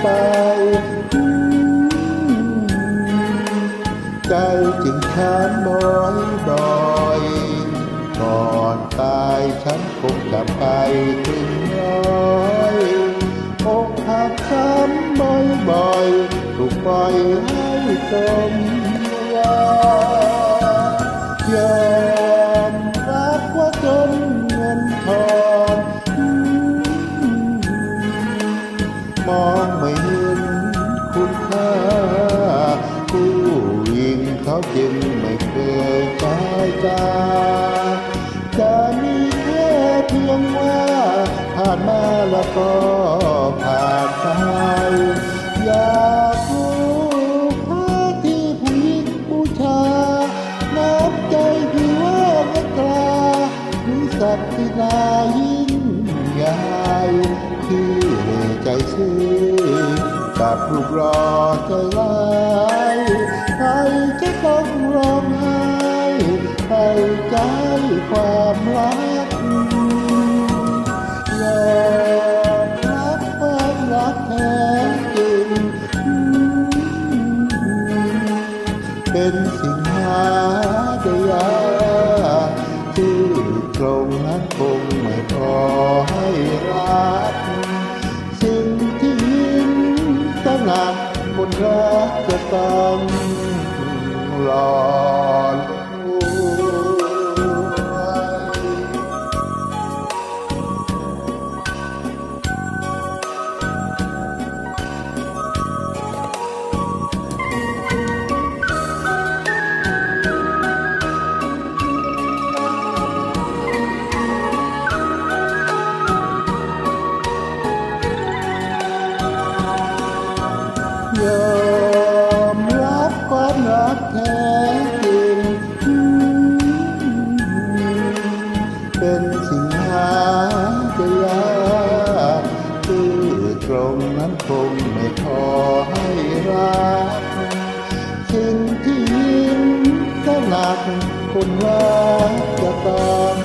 ไป ใจจึงถามบ่อยบ่อยก่อนตายฉันคงจะไปถึงร้อยอกหักซ้ำบ่อยบ่อยถูกปล่อยให้จมลอานมาแล้วก็ผ่านไปอยากรู้ค่าที่ผู้หญิงบูชาน้ำใจพี่ว่านักลาหรือศักดินายิ่งใหญ่ที่ใจซื่อกับรูปรอใจร้าย คนรักจะต้องรอ รงนั้นคงไม่พอให้รักสิ่งที่ยิ่งก็หนักคนรักจะตาม